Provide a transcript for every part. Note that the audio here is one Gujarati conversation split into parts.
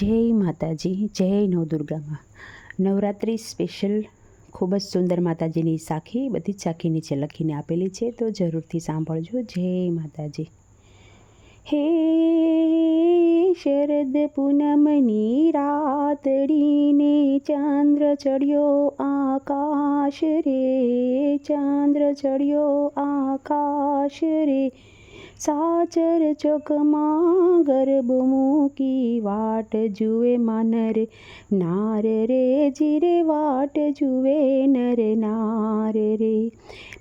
જય માતાજી, જય નવદુર્ગામાં. નવરાત્રિ સ્પેશિયલ, ખૂબ જ સુંદર માતાજીની સાખી, બધી જ સાખી નીચે લખીને આપેલી છે, તો જરૂરથી સાંભળજો. જય માતાજી. હે શરદ પૂનમની રાતડીને ચાંદ્ર ચડ્યો આકાશ રે, ચાંદ્ર ચડ્યો આકાશ રે. સાચર ચોકમાં ગરબ મૂકી વાટ જુએ માનર નાર રે જીરે વાટ જુએ નર નાર રે.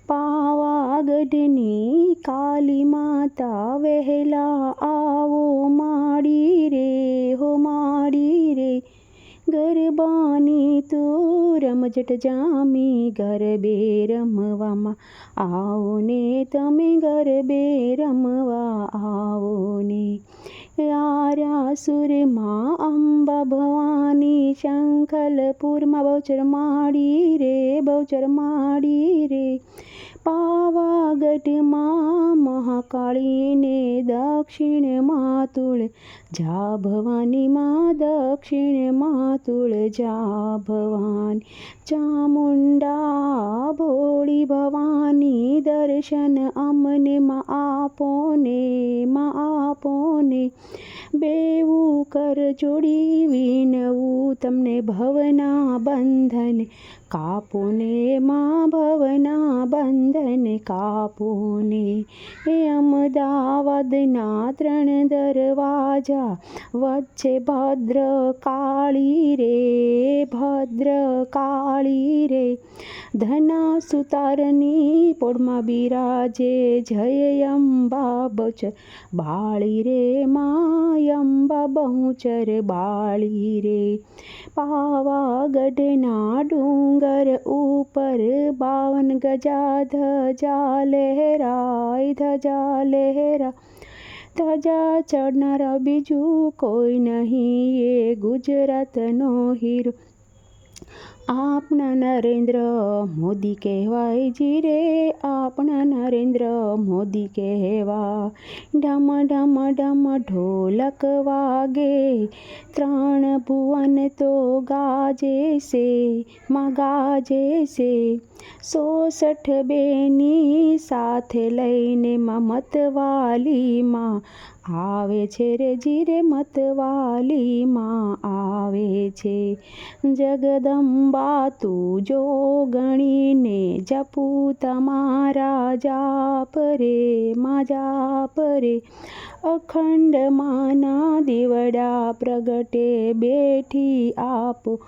પાવાગઢની કાલી માતા વહેલા રમઝટ જામી ગરબે રમવામાં આવો ને તમે ગરબે રમવા આવો ને. આરાસુરમાં અંબા ભવાની શંખલપુરમાં બહુ ચરમાડી રે બહુ ચરમાડી રે. પાવાગઢમાં મહાકાળીને દક્ષિણમાં તુળ જા ભવાનીમાં દક્ષિણમાં તુળ જા ભવાની ચામુંડા ભોળી ભવાની દર્શન અમને માં આપો ને માં આપો ને બેવું કર જોડી વિનવું તમને ભવના બંધન કાપો મા ભવના બંધન કાપુને એ અમદાવાદના ત્રણ દરવાજા વચ્ચે ભદ્ર કાળી રે ભદ્ર કાળી રે ધના સુતારની પોળમાં બિરાજે જય અંબા બચ બાળી રે માયંબા બહુચર બાળી રે. પાવાગઢના ડુંગર ઉપર બાવન ગજા ધજા લહેરાય ધજા લહેરા ધજા ચડનાર બીજું કોઈ નહીં, એ ગુજરાતનો હીરો. આપણા નરેન્દ્ર મોદી કહેવાય જી રે આપણા નરેન્દ્ર મોદી કહેવા ઢમ ઢમ ઢમ ઢોલક વાગે, ત્રણ ભુવન તો ગાજે છે માં ગાજે છે સોસઠ બેની સાથે લઈને માં મતવાલીમાં આવે છે રે જીરે મતવાલીમાં આવે છે. જગદંબા તું જો ગણીને જપું તમારા જાપ રે, મા રે. અખંડ માના દીવડા પ્રગટે બેઠી આપો,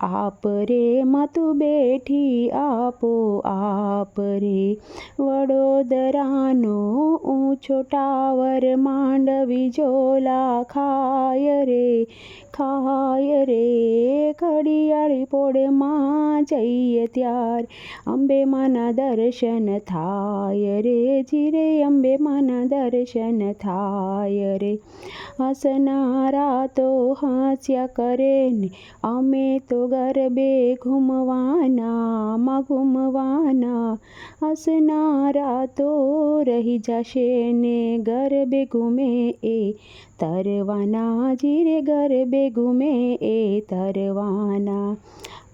આપ રે મતુ બેઠી આપો, આપ રે. વડોદરાનો ઊંચો ટાવર માંડવી જોલા ખાય રે. ખાય રે, ઘડિયાળી પોળમાં જઈએ ત્યાર. અંબે માના દર્શન થાય રે, જીરે અંબે માના દર્શન થાય રે. હસનારા તો હાસ્યા કરે ને, અમે તો ગરબે ઘૂમવાના માં ઘૂમવાના. હસનારા તો રહી જશે ને, ગરબે ઘૂમે એ. તરવાના જીરે ગરબે ઘૂમે એ તરવાના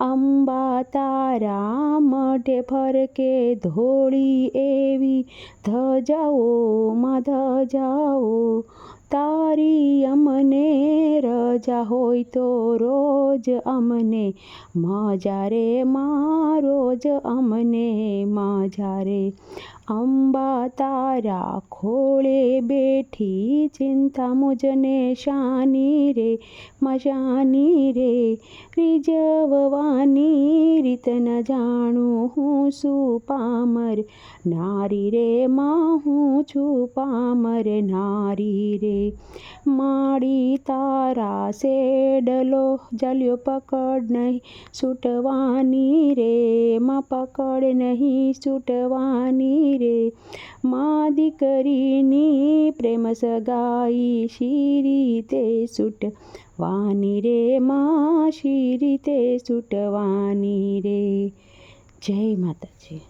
અંબા તારા મઢે ફરકે ધોળી એવી ધજાઓ માં ધજાઓ તારી અમને રજા હોય તો રોજ અમને મજા રે માં રોજ અમને મજા રે અંબા તારા ખોળે બેઠી ચિંતા મુજને શાની રે, મજાની રે, રીઝવવાની રીત ન જાણું હું શું પામર, નારી રે માં હું છું પામર, નારી રે. માડી તારા સેડલો જલ્યો પકડ નહીં છૂટવાની રે, માં પકડ નહીં છૂટવાની રે મા દીકરીની પ્રેમ સગાઈ શી રીતે છૂટવાની રે મા શી રીતે છૂટવાની રે જય માતાજી